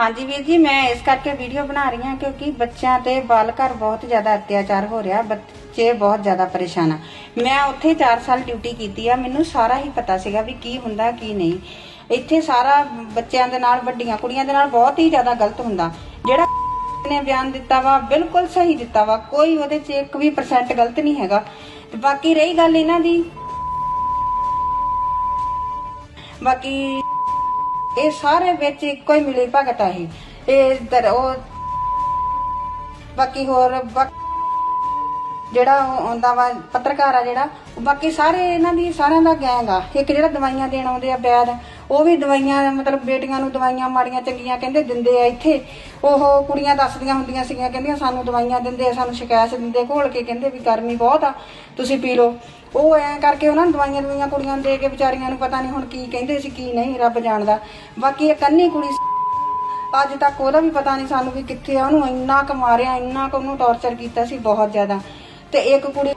ਹਾਂਜੀ ਵੀਰ ਜੀ, ਮੈਂ ਇਸ ਕਰਕੇ ਵੀਡੀਓ ਬਣਾ ਰਹੀ ਹਾਂ ਕਿਉਂਕਿ ਬੱਚਿਆਂ ਤੇ ਬਾਲ ਬਹੁਤ ਜ਼ਿਆਦਾ ਅਤਿਆਚਾਰ ਹੋ ਰਿਹਾ, ਬੱਚੇ ਬਹੁਤ ਜ਼ਿਆਦਾ ਪਰੇਸ਼ਾਨ ਆ। ਮੈਂ ਉੱਥੇ 4 ਸਾਲ ਡਿਊਟੀ ਕੀਤੀ ਆ, ਮੈਨੂੰ ਸਾਰਾ ਹੀ ਪਤਾ ਸੀਗਾ ਵੀ ਕੀ ਹੁੰਦਾ, ਕੀ ਨਹੀਂ। ਇੱਥੇ ਸਾਰਾ ਬੱਚਿਆਂ ਦੇ ਨਾਲ, ਵੱਡੀਆਂ ਕੁੜੀਆਂ ਦੇ ਨਾਲ ਬਹੁਤ ਹੀ ਜ਼ਿਆਦਾ ਗਲਤ ਹੁੰਦਾ। ਜਿਹੜਾ ਨੇ ਬਿਆਨ ਦਿੱਤਾ ਵਾ, ਬਿਲਕੁਲ ਸਹੀ ਦਿੱਤਾ ਵਾ, ਕੋਈ ਉਹਦੇ 'ਚ ਇੱਕ ਵੀ ਪਰਸੈਂਟ ਗਲਤ ਨਹੀਂ ਹੈਗਾ। ਤੇ ਬਾਕੀ ਰਹੀ ਗੱਲ ਇਹਨਾਂ ਦੀ। ਬਾਕੀ ਇਹ ਸਾਰੇ ਵਿੱਚ ਇੱਕੋ ਹੀ ਮਿਲੀ ਭਗਤ ਆਹੀ ਇਹ। ਇਹ ਦਰ ਉਹ ਬਾਕੀ ਹੋਰ ਬਾਕ- ਜਿਹੜਾ ਉਹ ਆਉਂਦਾ ਵਾ ਪੱਤਰਕਾਰ ਆ ਜਿਹੜਾ, ਉਹ ਬਾਕੀ ਸਾਰੇ ਇਹਨਾਂ ਦੀ ਸਾਰਿਆਂ ਦਾ ਗੈਂਗ ਆ। ਇੱਕ ਜਿਹੜਾ ਦਵਾਈਆਂ ਦੇਣ ਆਉਂਦੇ ਆ ਬੈਦ ਉਹ ਵੀ ਦਵਾਈਆਂ, ਮਤਲਬ ਬੇਟੀਆਂ ਨੂੰ ਦਵਾਈਆਂ ਮਾੜੀਆਂ ਚੰਗੀਆਂ ਕਹਿੰਦੇ ਦਿੰਦੇ ਆ ਇੱਥੇ। ਉਹ ਕੁੜੀਆਂ ਦੱਸਦੀਆਂ ਹੁੰਦੀਆਂ ਸੀਗੀਆਂ, ਕਹਿੰਦੀਆਂ ਸਾਨੂੰ ਦਵਾਈਆਂ ਦਿੰਦੇ ਆ, ਸਾਨੂੰ ਸ਼ਿਕਾਇਤ ਦਿੰਦੇ ਘੋਲ ਕੇ ਕਹਿੰਦੇ ਵੀ ਗਰਮੀ ਬਹੁਤ ਆ, ਤੁਸੀਂ ਪੀ ਲਓ। ਉਹ ਐ ਕਰਕੇ ਉਹਨਾਂ ਨੂੰ ਦਵਾਈਆਂ ਦਵਾਈਆਂ ਕੁੜੀਆਂ ਨੂੰ ਦੇ ਕੇ ਵਿਚਾਰੀਆਂ ਨੂੰ ਪਤਾ ਨਹੀਂ ਹੁਣ ਕੀ ਕਹਿੰਦੇ ਸੀ, ਕੀ ਨਹੀਂ ਰੱਬ ਜਾਣਦਾ। ਬਾਕੀ ਇਹ ਕੰਨੀ ਕੁੜੀ ਅੱਜ ਤੱਕ ਉਹਦਾ ਵੀ ਪਤਾ ਨਹੀਂ ਸਾਨੂੰ ਵੀ ਕਿੱਥੇ ਆ, ਉਹਨੂੰ ਇੰਨਾ ਕੁ ਮਾਰਿਆ, ਇੰਨਾ ਕੁ ਉਹਨੂੰ ਟੌਰਚਰ ਕੀਤਾ ਸੀ ਬਹੁਤ ਜ਼ਿਆਦਾ। ਤੇ ਇੱਕ ਕੁੜੀ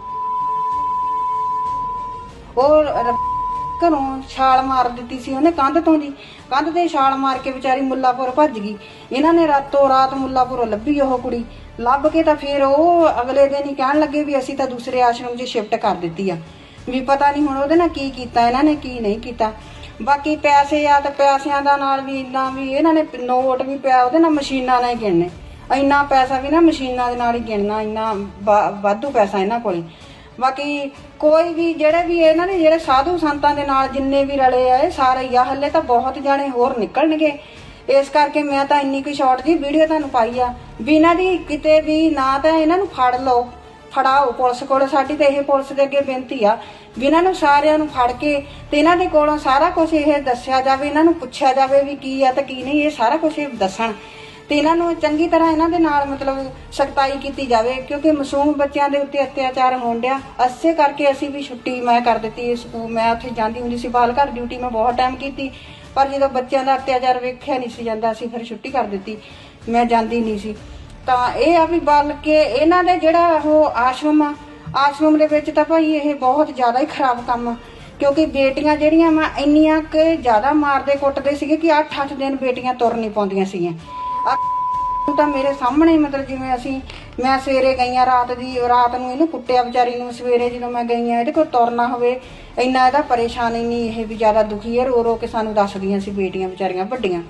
ਉਹ ਘਰੋਂ ਛਾਲ ਮਾਰ ਦਿੱਤੀ ਸੀ ਉਹਨੇ ਕੰਧ ਤੋਂ ਦੀ ਕੰਧ ਤੇ ਛਾਲ ਮਾਰ ਕੇ ਵਿਚਾਰੀ ਮੁੱਲਾਪੁਰ ਭੱਜ ਗਈ। ਇਹਨਾਂ ਨੇ ਰਾਤੋਂ ਰਾਤ ਮੁੱਲਾਪੁਰੋਂ ਲੱਭੀ ਉਹ ਕੁੜੀ। ਲੱਭ ਕੇ ਤਾਂ ਫਿਰ ਉਹ ਅਗਲੇ ਦਿਨ ਹੀ ਕਹਿਣ ਲੱਗੇ ਵੀ ਅਸੀਂ ਤਾਂ ਦੂਸਰੇ ਆਸ਼ਰਮ 'ਚ ਸ਼ਿਫਟ ਕਰ ਦਿੱਤੀ ਆ। ਵੀ ਪਤਾ ਨਹੀਂ ਹੁਣ ਉਹਦੇ ਨਾਲ ਕੀ ਕੀਤਾ, ਇਹਨਾਂ ਨੇ ਕੀ ਨਹੀਂ ਕੀਤਾ। ਬਾਕੀ ਪੈਸੇ ਆ ਤਾਂ ਪੈਸਿਆਂ ਦਾ ਨਾਲ ਵੀ ਇੰਨਾ ਵੀ ਇਹਨਾਂ ਨੇ ਨੋਟ ਵੀ ਪਿਆ, ਉਹਦੇ ਨਾਲ ਮਸ਼ੀਨਾਂ ਨਾਲ ਹੀ ਗਿਣਨੇ। ਇੰਨਾ ਪੈਸਾ ਵੀ ਨਾ ਮਸ਼ੀਨਾਂ ਦੇ ਨਾਲ ਹੀ ਗਿਣਨਾ, ਇੰਨਾ ਵਾ- ਵਾਧੂ ਪੈਸਾ ਇਹਨਾਂ ਕੋਲੇ। ਬਾਕੀ ਕੋਈ ਵੀ ਜਿਹੜੇ ਵੀ ਇਹਨਾਂ ਨੇ, ਜਿਹੜੇ ਸਾਧੂ ਸੰਤਾਂ ਦੇ ਨਾਲ ਜਿੰਨੇ ਵੀ ਰਲੇ ਆ, ਇਹ ਸਾਰੇ ਹੀ ਆ। ਹੱਲੇ ਤਾਂ ਬਹੁਤ ਜਾਣੇ ਹੋਰ ਨਿਕਲਣਗੇ। ਇਸ ਕਰਕੇ ਮੈਂ ਤਾਂ ਇੰਨੀ ਕੁ ਸ਼ਾਰਟ ਜੀ ਵੀਡੀਓ ਤੁਹਾਨੂੰ ਪਾਈ ਆ। ਵੀ ਇਹਨਾਂ ਦੀ ਕਿਤੇ ਵੀ ਨਾ ਤਾਂ ਇਹਨਾਂ ਨੂੰ ਫੜ ਲਓ, ਫੜਾਓ। ਪੁਲਿਸ ਕੋਲ ਸਾਡੀ ਤੇ ਇਹ ਪੁਲਿਸ ਦੇ ਅੱਗੇ ਬੇਨਤੀ ਆ। ਵੀ ਇਹਨਾਂ ਨੂੰ ਸਾਰਿਆਂ ਨੂੰ ਫੜ ਕੇ ਤੇ ਇਹਨਾਂ ਦੇ ਕੋਲੋਂ ਸਾਰਾ ਕੁਝ ਇਹ ਦੱਸਿਆ ਜਾਵੇ, ਇਹਨਾਂ ਨੂੰ ਪੁੱਛਿਆ ਜਾਵੇ ਵੀ ਕੀ ਆ ਤੇ ਕੀ ਨਹੀਂ, ਇਹ ਸਾਰਾ ਕੁਝ ਇਹ ਦੱਸਣ। ਤੇ ਇਹਨਾਂ ਨੂੰ ਚੰਗੀ ਤਰ੍ਹਾਂ ਇਹਨਾਂ ਦੇ ਨਾਲ ਮਤਲਬ ਸਖਤਾਈ ਕੀਤੀ ਜਾਵੇ, ਕਿਉਂਕਿ ਮਾਸੂਮ ਬੱਚਿਆਂ ਦੇ ਉੱਤੇ ਅਤਿਆਚਾਰ ਹੋਣ ਡਿਆ। ਅਸੇ ਕਰਕੇ ਅਸੀਂ ਵੀ ਛੁੱਟੀ ਮੈਂ ਕਰ ਦਿੱਤੀ ਸਕੂਲ, ਮੈਂ ਉੱਥੇ ਜਾਂਦੀ ਹੁੰਦੀ ਸੀ, ਬਾਲ ਘਰ ਡਿਊਟੀ ਮੈਂ ਬਹੁਤ ਟਾਈਮ ਕੀਤੀ। ਪਰ ਜਦੋਂ ਬੱਚਿਆਂ ਦਾ ਅਤਿਆਚਾਰ ਵੇਖਿਆ ਨਹੀਂ ਸੀ ਜਾਂਦਾ, ਅਸੀਂ ਫਿਰ ਛੁੱਟੀ ਕਰ ਦਿੱਤੀ। ਮੈਂ ਜਾਂਦੀ ਨਹੀਂ ਸੀ। ਤਾਂ ਇਹ ਆ ਵੀ ਬਲਕਿ ਇਹਨਾਂ ਦੇ ਜਿਹੜਾ ਉਹ ਆਸ਼ਰਮ ਆ, ਆਸ਼ਰਮ ਦੇ ਵਿੱਚ ਤਾਂ ਭਾਈ ਇਹ ਬਹੁਤ ਜ਼ਿਆਦਾ ਹੀ ਖਰਾਬ ਕੰਮ ਆ। ਕਿਉਂਕਿ ਬੇਟੀਆਂ ਜਿਹੜੀਆਂ ਵਾ, ਇੰਨੀਆਂ ਕਿ ਜ਼ਿਆਦਾ ਮਾਰਦੇ ਕੁੱਟਦੇ ਸੀਗੇ ਕਿ 8-8 ਦਿਨ ਬੇਟੀਆਂ ਤੁਰ ਨਹੀਂ ਪਾਉਂਦੀਆਂ ਸੀਗੀਆਂ। ਤਾਂ ਮੇਰੇ ਸਾਹਮਣੇ ਮਤਲਬ ਜਿਵੇਂ ਅਸੀਂ, ਮੈਂ ਸਵੇਰੇ ਗਈਆਂ ਰਾਤ ਦੀ, ਰਾਤ ਨੂੰ ਇਹਨੂੰ ਕੁੱਟਿਆ ਵਿਚਾਰੀ ਨੂੰ ਸਵੇਰੇ ਜਦੋਂ ਮੈਂ ਗਈਆਂ ਇਹਦੇ ਕੋਲ ਤੁਰਨਾ ਹੋਵੇ। ਇੰਨਾ ਇਹਦਾ ਪਰੇਸ਼ਾਨ ਨਹੀਂ, ਇਹ ਵੀ ਜ਼ਿਆਦਾ ਦੁਖੀ ਹੈ ਰੋ ਰੋ ਕੇ ਸਾਨੂੰ ਦੱਸਦੀਆਂ ਸੀ ਬੇਟੀਆਂ ਵਿਚਾਰੀਆਂ ਵੱਡੀਆਂ।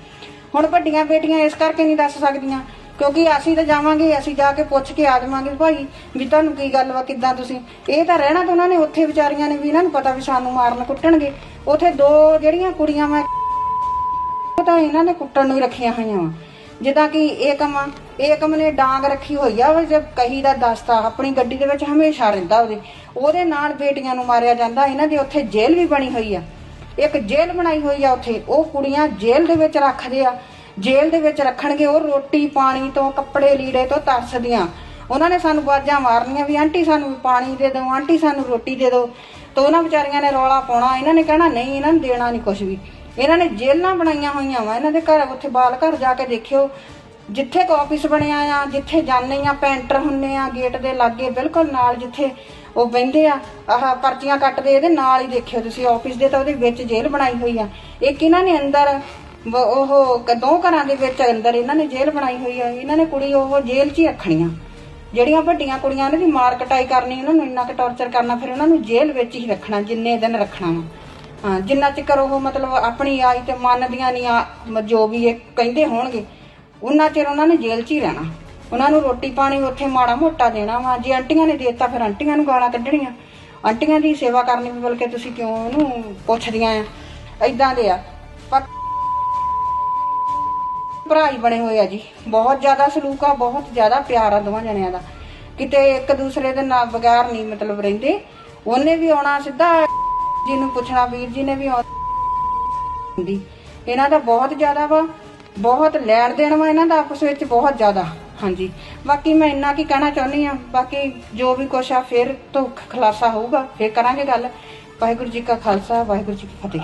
ਹੁਣ ਵੱਡੀਆਂ ਬੇਟੀਆਂ ਇਸ ਕਰਕੇ ਨਹੀਂ ਦੱਸ ਸਕਦੀਆਂ, ਕਿਉਂਕਿ ਅਸੀਂ ਤਾਂ ਜਾਵਾਂਗੇ, ਅਸੀਂ ਜਾ ਕੇ ਪੁੱਛ ਕੇ ਆ ਜਾਵਾਂਗੇ, ਭਾਈ ਵੀ ਤੁਹਾਨੂੰ ਕੀ ਗੱਲ ਵਾ, ਕਿੱਦਾਂ ਤੁਸੀਂ? ਇਹ ਤਾਂ ਰਹਿਣਾ ਤਾਂ ਉਹਨਾਂ ਨੇ, ਉੱਥੇ ਵਿਚਾਰੀਆਂ ਨੇ ਵੀ ਇਹਨਾਂ ਨੂੰ ਪਤਾ ਵੀ ਸਾਨੂੰ ਮਾਰਨ ਕੁੱਟਣਗੇ। ਉੱਥੇ ਦੋ ਜਿਹੜੀਆਂ ਕੁੜੀਆਂ ਮੈਂ, ਉਹ ਤਾਂ ਇਹਨਾਂ ਨੇ ਕੁੱਟਣ ਨੂੰ ਹੀ ਰੱਖੀਆਂ ਹੋਈਆਂ ਵਾ। ਜਿੱਦਾਂ ਕਿ ਏਕਮ ਆ ਏਕਮ ਨੇ ਡਾਂਗ ਰੱਖੀ ਹੋਈ ਆ ਉਹ ਜੇ ਕਹੀ ਦਾ ਦਸਤਾ ਆਪਣੀ ਗੱਡੀ ਦੇ ਵਿੱਚ ਹਮੇਸ਼ਾ ਰਹਿੰਦਾ ਉਹਦੇ। ਉਹਦੇ ਨਾਲ ਬੇਟੀਆਂ ਨੂੰ ਮਾਰਿਆ ਜਾਂਦਾ, ਇਹਨਾਂ ਦੀ ਉੱਥੇ ਜੇਲ੍ਹ ਵੀ ਬਣੀ ਹੋਈ ਆ। ਇੱਕ ਜੇਲ੍ਹ ਬਣਾਈ ਹੋਈ ਆ ਉੱਥੇ, ਉਹ ਕੁੜੀਆਂ ਜੇਲ੍ਹ ਦੇ ਵਿੱਚ ਰੱਖਦੇ ਆ। ਜੇਲ੍ਹ ਦੇ ਵਿੱਚ ਰੱਖਣਗੇ ਉਹ ਰੋਟੀ, ਪਾਣੀ ਤੋਂ, ਕੱਪੜੇ, ਲੀੜੇ ਤੋਂ ਤਰਸਦੀਆਂ। ਉਹਨਾਂ ਨੇ ਸਾਨੂੰ ਬਾਜਾਂ ਮਾਰਨੀਆਂ ਵੀ, ਆਂਟੀ ਸਾਨੂੰ ਪਾਣੀ ਦੇ ਦਿਓ, ਆਂਟੀ ਸਾਨੂੰ ਰੋਟੀ ਦੇ ਦਿਓ। ਤਾਂ ਉਹਨਾਂ ਵਿਚਾਰੀਆਂ ਨੇ ਰੌਲਾ ਪਾਉਣਾ, ਇਹਨਾਂ ਨੇ ਕਹਿਣਾ, ਨਹੀਂ, ਇਹਨਾਂ ਨੂੰ ਦੇਣਾ ਨਹੀਂ ਕੁਝ ਵੀ। ਇਹਨਾਂ ਨੇ ਜੇਲ੍ਹਾਂ ਬਣਾਈਆਂ ਹੋਈਆਂ ਵਾ, ਇਹਨਾਂ ਦੇ ਘਰ, ਉੱਥੇ ਬਾਲ ਘਰ ਜਾ ਕੇ ਦੇਖਿਓ। ਜਿੱਥੇ ਕੋ ਆਫਿਸ ਬਣਿਆ ਆ, ਜਿੱਥੇ ਜਾਂਦੇ ਆ ਪੈਂਟਰ ਹੁੰਨੇ ਆ ਗੇਟ ਦੇ ਲਾਗੇ, ਬਿਲਕੁਲ ਨਾਲ ਜਿੱਥੇ ਉਹ ਬਹਿੰਦੇ ਆ, ਆਹ ਪਰਚੀਆਂ ਕੱਟਦੇ, ਇਹਦੇ ਨਾਲ ਹੀ ਦੇਖਿਓ ਤੁਸੀਂ ਆਫਿਸ ਦੇ ਤਾਂ ਉਹਦੇ ਵਿੱਚ ਜੇਲ੍ਹ ਬਣਾਈ ਹੋਈ ਆ। ਇੱਕ ਇਹਨਾਂ ਨੇ ਅੰਦਰ ਉਹ ਦੋ ਘਰਾਂ ਦੇ ਵਿੱਚ ਅੰਦਰ ਇਹਨਾਂ ਨੇ ਜੇਲ੍ਹ ਬਣਾਈ ਹੋਈ ਆ। ਇਹਨਾਂ ਨੇ ਕੁੜੀ ਉਹ ਜੇਲ੍ਹ 'ਚ ਹੀ ਰੱਖਣੀਆਂ। ਜਿਹੜੀਆਂ ਵੱਡੀਆਂ ਕੁੜੀਆਂ ਨੇ ਦੀ ਮਾਰ ਕਟਾਈ ਕਰਨੀ, ਉਹਨਾਂ ਨੂੰ ਇੰਨਾ ਕੁ ਟੌਰਚਰ ਕਰਨਾ, ਫਿਰ ਉਹਨਾਂ ਨੂੰ ਜੇਲ੍ਹ ਵਿੱਚ ਹੀ ਰੱਖਣਾ, ਜਿੰਨੇ ਦਿਨ ਰੱਖਣਾ ਵਾ। ਹਾਂ, ਜਿੰਨਾ ਚਿਰ ਉਹ ਮਤਲਬ ਆਪਣੀ ਆਈ ਤੇ ਮੰਨਦੀਆਂ ਨਹੀਂ ਆ ਜੋ ਵੀ ਇਹ ਕਹਿੰਦੇ ਹੋਣਗੇ ਉਹਨਾਂ ਚਿਰ ਉਹਨਾਂ ਨੇ ਜੇਲ੍ਹ 'ਚ ਹੀ ਰਹਿਣਾ। ਉਹਨਾਂ ਨੂੰ ਰੋਟੀ ਪਾਣੀ ਉੱਥੇ ਮਾੜਾ ਮੋਟਾ ਦੇਣਾ ਵਾ। ਜੇ ਆਂਟੀਆਂ ਨੇ ਦੇਤਾ, ਫਿਰ ਆਂਟੀਆਂ ਨੂੰ ਗਾਲਾਂ ਕੱਢਣੀਆਂ। ਆਂਟੀਆਂ ਦੀ ਸੇਵਾ ਕਰਨੀ ਵੀ ਬਲਕਿ ਤੁਸੀਂ ਕਿਉਂ ਉਹਨੂੰ ਪੁੱਛਦੀਆਂ ਆ? ਐਦਾਂ ਦੇ ਆ। ਪਰ ਭਰਾ ਹੀ ਬਣੇ ਹੋਏ ਆ ਜੀ। ਬਹੁਤ ਜ਼ਿਆਦਾ ਸਲੂਕ ਆ, ਬਹੁਤ ਜ਼ਿਆਦਾ ਪਿਆਰ ਆ ਦੋਵਾਂ ਜਣਿਆਂ ਦਾ। ਕਿਤੇ ਇੱਕ ਦੂਸਰੇ ਦੇ ਨਾਲ ਬਗੈਰ ਨਹੀਂ ਮਤਲਬ ਰਹਿੰਦੇ। ਉਹਨੇ ਵੀ ਆਉਣਾ ਸਿੱਧਾ ਜੀ ਨੂੰ ਪੁੱਛਣਾ, ਵੀਰ ਜੀ ਨੇ ਵੀ ਹੁੰਦੀ ਇਹਨਾਂ ਦਾ ਬਹੁਤ ਜ਼ਿਆਦਾ ਵਾ, ਬਹੁਤ ਲੈਣ ਦੇਣ ਵਾ ਇਹਨਾਂ ਦਾ ਆਪਸ ਵਿੱਚ ਬਹੁਤ ਜ਼ਿਆਦਾ। ਹਾਂਜੀ। ਬਾਕੀ ਮੈਂ ਇੰਨਾ ਕੀ ਕਹਿਣਾ ਚਾਹੁੰਦੀ ਆ ਬਾਕੀ ਜੋ ਵੀ ਕੁਛ ਆ, ਫਿਰ ਤੋਂ ਖੁਲਾਸਾ ਹੋਊਗਾ, ਫਿਰ ਕਰਾਂਗੇ ਗੱਲ। ਵਾਹਿਗੁਰੂ ਜੀ ਕਾ ਖਾਲਸਾ, ਵਾਹਿਗੁਰੂ ਜੀ ਕੀ ਫਤਿਹ।